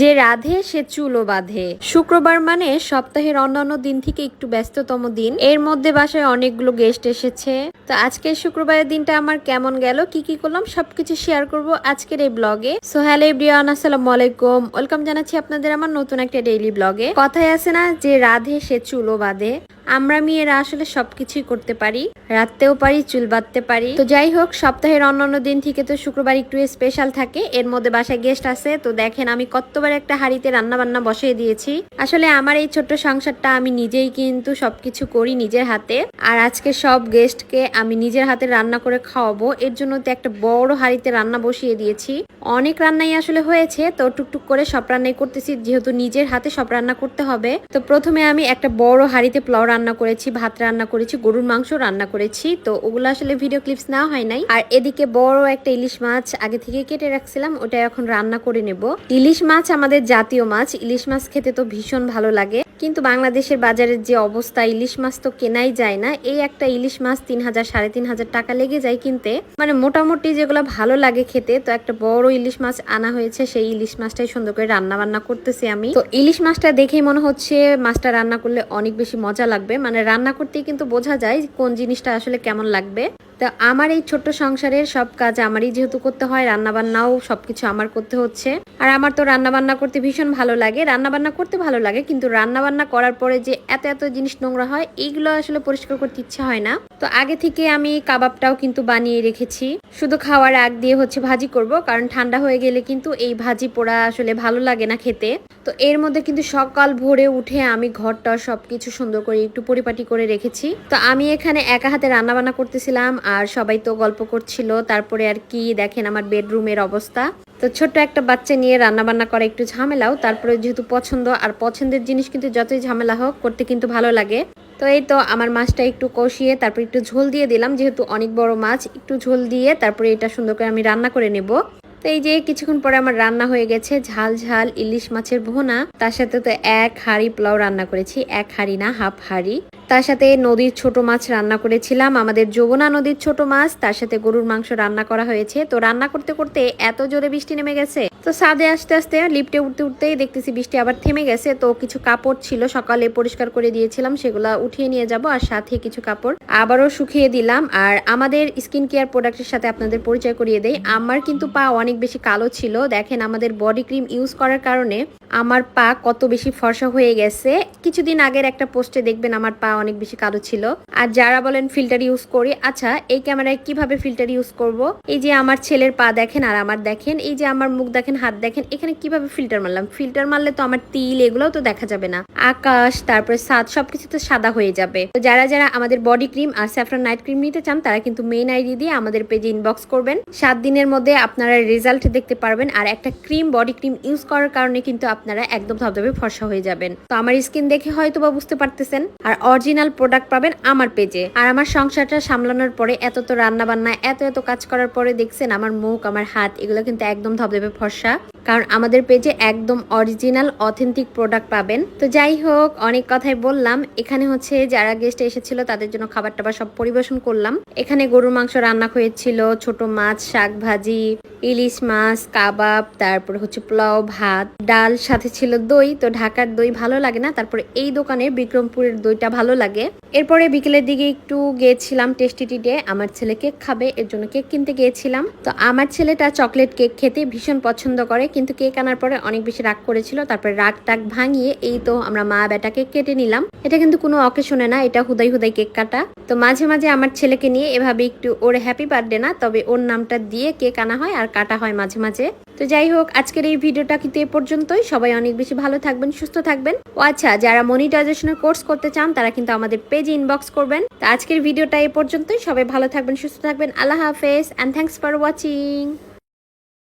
যে রাধে, সে চুলো বাঁধে। শুক্রবার মানে সপ্তাহের অন্যান্য দিন থেকে একটু ব্যস্ততম দিন। এর মধ্যে বাসায় অনেকগুলো গেস্ট এসেছে। তো আজকের শুক্রবারের দিনটা আমার কেমন গেল, কি কি করলাম, সবকিছু শেয়ার করব আজকের এই ব্লগে সো হ্যালো এভরিওয়ান আসসালামু আলাইকুম। ওয়েলকাম জানাচ্ছি আপনাদের আমার নতুন একটা ডেইলি ব্লগে কথায় আছে না যে রাধে, সে চুলো বাঁধে। আমরা মেয়েরা আসলে সবকিছুই করতে পারি রাখতেও পারি, চুল বাঁধতে পারি। তো যাই হোক, সপ্তাহের অন্যান্য দিন থেকে তো শুক্রবার একটু স্পেশাল থাকে, এর মধ্যে বাসায় গেস্ট আছে। তো দেখেন, আমি কতবার একটা হাঁড়িতে রান্না বান্না বসিয়ে দিয়েছি। আসলে আমার এই ছোট্ট সংসারটা আমি নিজেই কিন্তু সবকিছু করি নিজের হাতে। আর আজকে সব গেস্টকে আমি নিজের হাতে রান্না করে খাওয়াবো, এর জন্য তো একটা বড় হাঁড়িতে রান্না বসিয়ে দিয়েছি। অনেক রান্নাই আসলে হয়েছে, তো টুকটুক করে সব রান্নাই করতেছি, যেহেতু নিজের হাতে সব রান্না করতে হবে। তো প্রথমে আমি একটা বড় হাঁড়িতে পোলাও রান্না করেছি, ভাত রান্না করেছি, গরুর মাংস রান্না করেছি। তো ওগুলো আসলে ভিডিও ক্লিপস নেওয়া হয় নাই। আর এদিকে বড় একটা ইলিশ মাছ আগে থেকে কেটে রাখছিলাম, ওটা এখন রান্না করে নেব। ইলিশ মাছ আমাদের জাতীয় মাছ, ইলিশ মাছ খেতে তো ভীষণ ভালো লাগে। কিন্তু বাংলাদেশের বাজারের যে অবস্থা, ইলিশ মাছ তো কেনাই যায় না। এই একটা ইলিশ মাছ তিন হাজার, সাড়ে তিন হাজার টাকা লেগে যায় কিনতে। মানে মোটামুটি যেগুলো ভালো লাগে খেতে, তো একটা বড় ইলিশ মাছ আনা হয়েছে, সেই ইলিশ মাছটাই সুন্দর করে রান্না বান্না করতেছি আমি। তো ইলিশ মাছটা দেখেই মনে হচ্ছে মাছটা রান্না করলে অনেক বেশি মজা লাগবে। মানে রান্না করতেই কিন্তু বোঝা যায় কোন জিনিসটা আসলে কেমন লাগবে। তো আমার এই ছোট্ট সংসারের সব কাজ আমারই যেহেতু করতে হয় রান্না বান্নাও সবকিছু আমার করতে হচ্ছে। আর আমার তো রান্নাবান্না করতে ভীষণ ভালো লাগে। রান্নাবান্না করতে ভালো লাগে, কিন্তু রান্নাবান্না করার পরে যে এত এত জিনিস নোংরা হয়, এইগুলো আসলে পরিষ্কার করতে ইচ্ছে হয় না। তো আগে থেকে আমি কাবাবটাও কিন্তু বানিয়ে রেখেছি। শুধু খাওয়ার আগ দিয়ে হচ্ছে ভাজি করব, কারণ ঠান্ডা হয়ে গেলে কিন্তু এই ভাজি পোড়া আসলে ভালো লাগে না খেতে। তো এর মধ্যে কিন্তু সকাল ভোরে উঠে আমি ঘরটা সবকিছু সুন্দর করে একটু পরিপাটি করে রেখেছি। তো আমি এখানে একা হাতে রান্নাবান্না করতেছিলাম। আর সবাই তো গল্প করছিল। তারপরে আর কি দেখেন আমার বেডরুমের অবস্থা। তো ছোট্ট একটা বাচ্চা নিয়ে রান্না বান্না করা একটু ঝামেলাও। তারপরে যেহেতু পছন্দ, আর পছন্দের জিনিস কিন্তু যতই ঝামেলা হোক, করতে কিন্তু ভালো লাগে। তো এই তো আমার মাছটা একটু কষিয়ে তারপর একটু ঝোল দিয়ে দিলাম। যেহেতু অনেক বড় মাছ, একটু ঝোল দিয়ে তারপরে এটা সুন্দর করে আমি রান্না করে নেব। তো এই যে কিছুক্ষণ পরে আমার রান্না হয়ে গেছে ঝাল ঝাল ইলিশ মাছের ভোনা। তার সাথে তো এক হাঁড়ি পোলাও রান্না করেছি। এক হাঁড়ি না, হাফ হাঁড়ি। তার সাথে নদীর ছোট মাছ রান্না করেছিলাম। আমাদের যমুনা নদীর ছোট মাছ, তার সাথে গরুর মাংস রান্না করা হয়েছে। তো রান্না করতে করতে এত জোরে বৃষ্টি নেমে গেছে। তো সাদে আসতে আসতে লিফটে উঠতে উঠতেই দেখতেছি বৃষ্টি আবার থেমে গেছে। তো কিছু কাপড় ছিল, সকালে পরিষ্কার করে দিয়েছিলাম, সেগুলা উঠিয়ে নিয়ে যাব আর সাথে কিছু কাপড় আবারও শুকিয়ে দিলাম। আর আমাদের স্কিন কেয়ার প্রোডাক্টের সাথে আপনাদের পরিচয় করিয়ে দেই। আমার কিন্তু পা অনেক বেশি কালো ছিল। দেখেন আমাদের বডি ক্রিম ইউজ করার কারণে আমার পা কত বেশি ফর্সা হয়ে গেছে। কিছুদিন আগের একটা পোস্টে দেখবেন আমার পা অনেক বেশি কালো ছিল। আর যারা বলেন ফিল্টার ইউজ করি আচ্ছা এই ক্যামেরায় কীভাবে ফিল্টার ইউজ করব? এই যে আমার ছেলের পা দেখেন আর আমার দেখেন, এই যে আমার মুখ দেখেন, হাত দেখেন, এখানে কীভাবে ফিল্টার মারলাম? ফিল্টার মারলে তো আমার তিল এগুলোও তো দেখা যাবে না। আকাশ, তারপরে সাদ, সবকিছু তো সাদা হয়ে যাবে। তো যারা যারা আমাদের বডি ক্রিম আর স্যাফরান নাইট ক্রিম নিতে চান, তারা কিন্তু মেইন আইডি দিয়ে আমাদের পেজে ইনবক্স করবেন। সাত দিনের মধ্যে আপনারা রেজাল্ট দেখতে পারবেন। আর একটা ক্রিম, বডি ক্রিম ইউজ করার কারণে কিন্তু আপনারা একদম ধবধবে ফর্সা হয়ে যাবেন। তো আমার স্কিন দেখে হয়তো বা বুঝতে পারতেছেন। আর অরিজিনাল প্রোডাক্ট পাবেন আমার পেজে। আর আমার সংসারটা সামলানোর পরে এত তো রান্না বান্না এত এত কাজ করার পরে দেখছেন আমার মুখ, আমার হাত, এগুলো কিন্তু একদম ধবধবে ফর্সা। কারণ আমাদের পেজে একদম অরিজিনাল, অথেন্টিক প্রোডাক্ট পাবেন। তো যাই হোক, অনেক কথাই বললাম। এখানে হচ্ছে যারা গেস্ট এসেছিল, তাদের জন্য খাবার টাবার সব পরিবেশন করলাম। এখানে গরুর মাংস রান্না হয়েছিল, ছোট মাছ, শাক ভাজি, ইলিশ মাছ, কাবাব, তারপর হচ্ছে পোলাও, ভাত, ডাল সাথে ছিল দই, তো ঢাকার দই ভালো লাগে না। তারপরে এই দোকানে বিক্রমপুরের দইটা ভালো লাগে। এরপরে বিকেলের দিকে একটু গিয়েছিলাম টেস্টি টিটে। আমার ছেলে কেক খাবে, এর জন্য কেক কিনতে গিয়েছিলাম। তো আমার ছেলেটা চকলেট কেক খেতে ভীষণ পছন্দ করে, কিন্তু কেক আনার পরে অনেক বেশি রাগ করেছিল। তারপরে রাগ টাগ ভাঙিয়ে এই তো আমরা মা বেটা কেক কেটে নিলাম। এটা কিন্তু কোনো অকেশনে না, এটা হুদাই হুদাই কেক কাটা। তো মাঝে মাঝে আমার ছেলেকে নিয়ে এভাবে একটু ওর হ্যাপি বার্থডে না, তবে ওর নামটা দিয়ে কেক আনা হয় আর কাটা হয় মাঝে মাঝে। তো যাই হোক, আজকের এই ভিডিওটা কিন্তু এ পর্যন্তই। সবাই অনেক বেশি ভালো থাকবেন, সুস্থ থাকবেন। ও আচ্ছা যারা মনিটাইজেশনের কোর্স করতে চান, তারা কিন্তু আমাদের পেজে ইনবক্স করবেন। তো আজকের ভিডিওটা এ পর্যন্তই। সবাই ভালো থাকবেন, সুস্থ থাকবেন। আল্লাহ হাফেজ অ্যান্ড থ্যাংকস ফর ওয়াচিং